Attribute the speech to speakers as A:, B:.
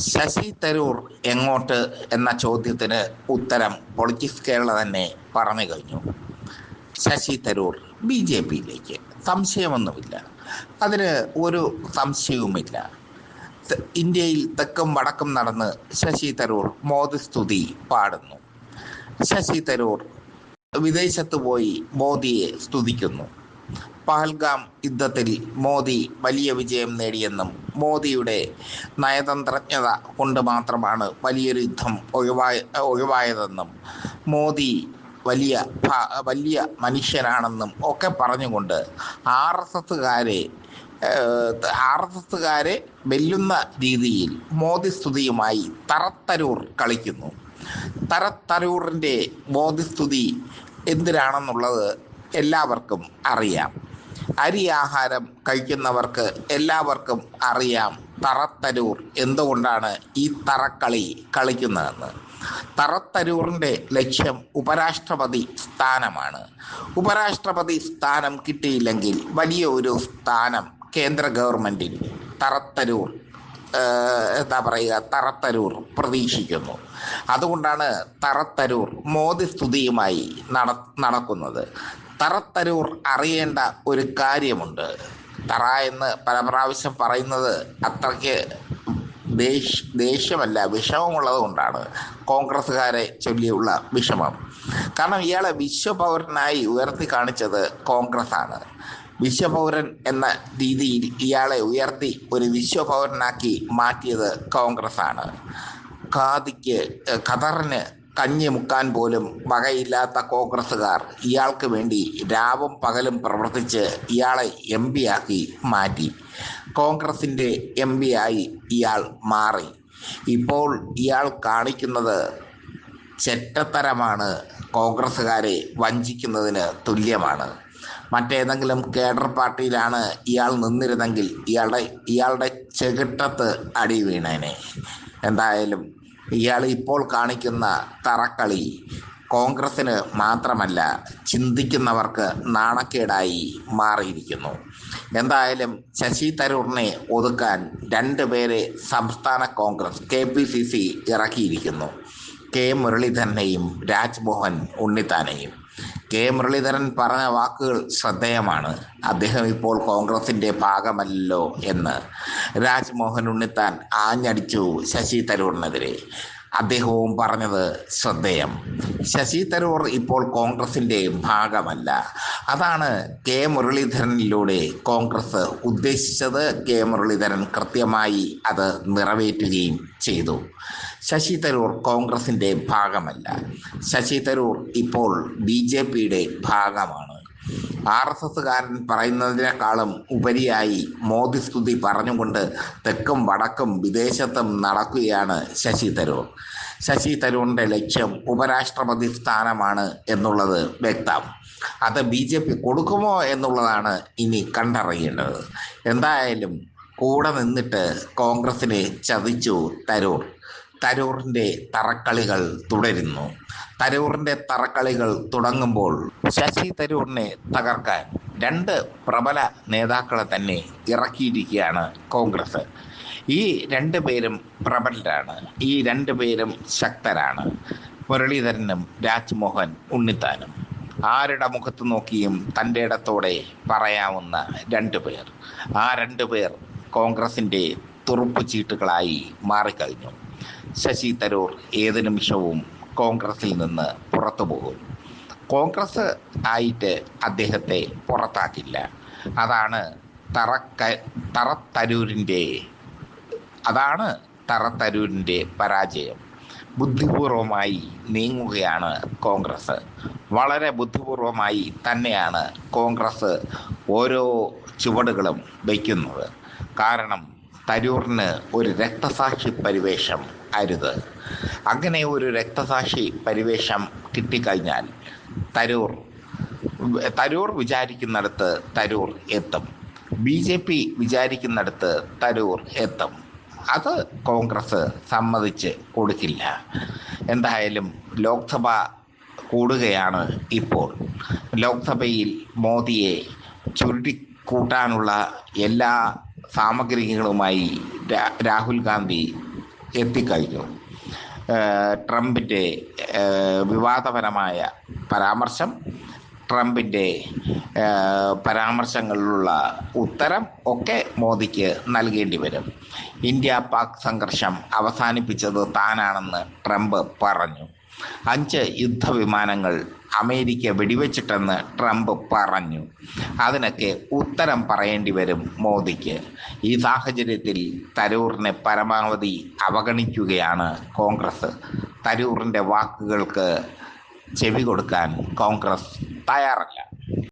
A: ശശി തരൂർ എങ്ങോട്ട് എന്ന ചോദ്യത്തിന് ഉത്തരം പൊളിറ്റിക്സ് കേരള തന്നെ പറഞ്ഞു കഴിഞ്ഞു. ശശി തരൂർ ബി ജെ പിയിലേക്ക്. സംശയമൊന്നുമില്ല. അതിന് ഒരു സംശയവുമില്ല. ഇന്ത്യയിൽ തെക്കും വടക്കും നടന്ന് ശശി തരൂർ മോദി സ്തുതി പാടുന്നു. ശശി തരൂർ വിദേശത്ത് പോയി മോദിയെ സ്തുതിക്കുന്നു. പഹൽഗാം യുദ്ധത്തിൽ മോദി വലിയ വിജയം നേടിയെന്നും മോദിയുടെ നയതന്ത്രജ്ഞത കൊണ്ട് മാത്രമാണ് വലിയൊരു യുദ്ധം ഒഴിവായ ഒഴിവായതെന്നും മോദി വലിയ വലിയ മനുഷ്യനാണെന്നും ഒക്കെ പറഞ്ഞുകൊണ്ട് ആർ എസ് എസുകാരെ ആർ എസ് എസുകാരെ വെല്ലുന്ന രീതിയിൽ മോദി സ്തുതിയുമായി തറത്തരൂർ കളിക്കുന്നു. തറത്തരൂറിന്റെ മോദി സ്തുതി എന്തിനാണെന്നുള്ളത് എല്ലാവർക്കും അറിയാം. അരി ആഹാരം കഴിക്കുന്നവർക്ക് എല്ലാവർക്കും അറിയാം തറത്തരൂർ എന്തുകൊണ്ടാണ് ഈ തറക്കളി കളിക്കുന്നതെന്ന്. തറത്തരൂറിന്റെ ലക്ഷ്യം ഉപരാഷ്ട്രപതി സ്ഥാനമാണ്. ഉപരാഷ്ട്രപതി സ്ഥാനം കിട്ടിയില്ലെങ്കിൽ വലിയ ഒരു സ്ഥാനം കേന്ദ്ര ഗവൺമെന്റിൽ തറത്തരൂർ എന്താ പറയുക തറത്തരൂർ പ്രതീക്ഷിക്കുന്നു. അതുകൊണ്ടാണ് തറത്തരൂർ മോദി സ്തുതിയുമായി നട നടക്കുന്നത്. തറത്തരൂർ അറിയേണ്ട ഒരു കാര്യമുണ്ട്. തറ എന്ന് പല പ്രാവശ്യം പറയുന്നത് അത്രയ്ക്ക് ദേഷ് ദേഷ്യമല്ല വിഷമമുള്ളത് കൊണ്ടാണ്. കോൺഗ്രസ്സുകാരെ ചൊല്ലിയുള്ള വിഷമം. കാരണം ഇയാളെ വിശ്വപൗരനായി ഉയർത്തി കാണിച്ചത് കോൺഗ്രസ് ആണ് വിശ്വപൗരൻ എന്ന രീതിയിൽ ഇയാളെ ഉയർത്തി ഒരു വിശ്വപൗരനാക്കി മാറ്റിയത് കോൺഗ്രസ് ആണ് ഖാദിക്ക് ഖദറിന് കഞ്ഞി മുക്കാൻ പോലും വകയില്ലാത്ത കോൺഗ്രസ്സുകാർ ഇയാൾക്ക് വേണ്ടി രാവും പകലും പ്രവർത്തിച്ച് ഇയാളെ എം ആക്കി മാറ്റി. കോൺഗ്രസിന്റെ എം ആയി ഇയാൾ മാറി. ഇപ്പോൾ ഇയാൾ കാണിക്കുന്നത് ചെറ്റത്തരമാണ്. കോൺഗ്രസ്സുകാരെ വഞ്ചിക്കുന്നതിന് തുല്യമാണ്. മറ്റേതെങ്കിലും കേഡർ പാർട്ടിയിലാണ് ഇയാൾ നിന്നിരുന്നെങ്കിൽ ഇയാളുടെ ഇയാളുടെ ചെകിട്ടത്ത് അടി വീണേനെ. എന്തായാലും ഇയാൾ ഇപ്പോൾ കാണിക്കുന്ന തറക്കളി കോൺഗ്രസ്സിന് മാത്രമല്ല ചിന്തിക്കുന്നവർക്ക് നാണക്കേടായി മാറിയിരിക്കുന്നു. എന്തായാലും ശശി തരൂറിനെ ഒതുക്കാൻ രണ്ട് പേരെ സംസ്ഥാന Congress K P C C ഇറക്കിയിരിക്കുന്നു. K മുരളീധരനെയും രാജ്മോഹൻ ഉണ്ണിത്താനെയും. കെ മുരളീധരൻ പറഞ്ഞ വാക്കുകൾ ശ്രദ്ധേയമാണ്. അദ്ദേഹം ഇപ്പോൾ കോൺഗ്രസിന്റെ ഭാഗമല്ലോ എന്ന് രാജ്മോഹൻ ഉണ്ണിത്താൻ ആഞ്ഞടിച്ചു ശശി തരൂറിനെതിരെ. അദ്ദേഹവും പറഞ്ഞത് ശ്രദ്ധേയം. ശശി തരൂർ ഇപ്പോൾ കോൺഗ്രസിന്റെ ഭാഗമല്ല. അതാണ് കെ മുരളീധരനിലൂടെ കോൺഗ്രസ് ഉദ്ദേശിച്ചത്. കെ മുരളീധരൻ കൃത്യമായി അത് നിറവേറ്റുകയും ചെയ്തു. ശശി തരൂർ കോൺഗ്രസിന്റെ ഭാഗമല്ല. ശശി തരൂർ ഇപ്പോൾ ബി ജെ പിയുടെ ഭാഗമാണ്. ആർ എസ് എസ്സുകാരൻ പറയുന്നതിനേക്കാളും ഉപരിയായി മോദി സ്തുതി പറഞ്ഞുകൊണ്ട് തെക്കും വടക്കും വിദേശത്തും നടക്കുകയാണ് ശശി തരൂർ. ശശി തരൂറിന്റെ ലക്ഷ്യം ഉപരാഷ്ട്രപതി സ്ഥാനമാണ് എന്നുള്ളത് വ്യക്തം. അത് ബി ജെ പി കൊടുക്കുമോ എന്നുള്ളതാണ് ഇനി കണ്ടറിയേണ്ടത്. എന്തായാലും കൂടെ നിന്നിട്ട് കോൺഗ്രസിനെ ചതിച്ചു തരൂർ. തരൂറിന്റെ തറക്കളികൾ തുടരുന്നു. തരൂറിന്റെ തറക്കളികൾ തുടങ്ങുമ്പോൾ ശശി തരൂറിനെ തകർക്കാൻ രണ്ട് പ്രബല നേതാക്കളെ തന്നെ ഇറക്കിയിരിക്കുകയാണ് കോൺഗ്രസ്. ഈ രണ്ട് പേരും പ്രബലരാണ്. ഈ രണ്ട് പേരും ശക്തരാണ്. മുരളീധരനും രാജ്മോഹൻ ഉണ്ണിത്താനും. ആരുടെ മുഖത്ത് നോക്കിയും തന്റെ ഇടത്തോടെ പറയാവുന്ന രണ്ട് പേർ. ആ രണ്ട് പേർ കോൺഗ്രസിന്റെ തുറുപ്പ് ചീട്ടുകളായി മാറിക്കഴിഞ്ഞു. ശശി തരൂർ ഏത് നിമിഷവും കോൺഗ്രസിൽ നിന്ന് പുറത്തു പോകും. കോൺഗ്രസ് ആയിട്ട് അദ്ദേഹത്തെ പുറത്താക്കില്ല. അതാണ് തറക്ക തറത്തരൂരിന്റെ അതാണ് തറത്തരൂരിന്റെ പരാജയം. ബുദ്ധിപൂർവമായി നീങ്ങുകയാണ് കോൺഗ്രസ്. വളരെ ബുദ്ധിപൂർവമായി തന്നെയാണ് കോൺഗ്രസ് ഓരോ ചുവടുകളും വയ്ക്കുന്നത്. കാരണം തരൂറിന് ഒരു രക്തസാക്ഷി പരിവേഷം അരുത്. അങ്ങനെ ഒരു രക്തസാക്ഷി പരിവേഷം കിട്ടിക്കഴിഞ്ഞാൽ തരൂർ തരൂർ വിചാരിക്കുന്നിടത്ത് തരൂർ എത്തും. ബി ജെ പി വിചാരിക്കുന്നിടത്ത് തരൂർ എത്തും. അത് കോൺഗ്രസ് സമ്മതിച്ച് കൊടുക്കില്ല. എന്തായാലും ലോക്സഭ കൂടുകയാണ് ഇപ്പോൾ. ലോക്സഭയിൽ മോദിയെ ചുരുട്ടിക്കൂട്ടാനുള്ള എല്ലാ സാമഗ്രികളുമായി രാഹുൽ ഗാന്ധി എത്തിക്കഴിഞ്ഞു. ട്രംപിന്റെ വിവാദപരമായ പരാമർശം ട്രംപിന്റെ പരാമർശങ്ങളിലുള്ള ഉത്തരം ഒക്കെ മോദിക്ക് നൽകേണ്ടി വരും. ഇന്ത്യ പാക് സംഘർഷം അവസാനിപ്പിച്ചത് താനാണെന്ന് ട്രംപ് പറഞ്ഞു. അഞ്ച് യുദ്ധവിമാനങ്ങൾ അമേരിക്ക വെടിവെച്ചിട്ടെന്ന് ട്രംപ് പറഞ്ഞു. അതിനൊക്കെ ഉത്തരം പറയേണ്ടി വരും മോദിക്ക്. ഈ സാഹചര്യത്തിൽ തരൂറിനെ പരമാവധി അവഗണിക്കുകയാണ് കോൺഗ്രസ്. തരൂറിന്റെ വാക്കുകൾക്ക് ചെവി കൊടുക്കാൻ കോൺഗ്രസ് തയ്യാറല്ല.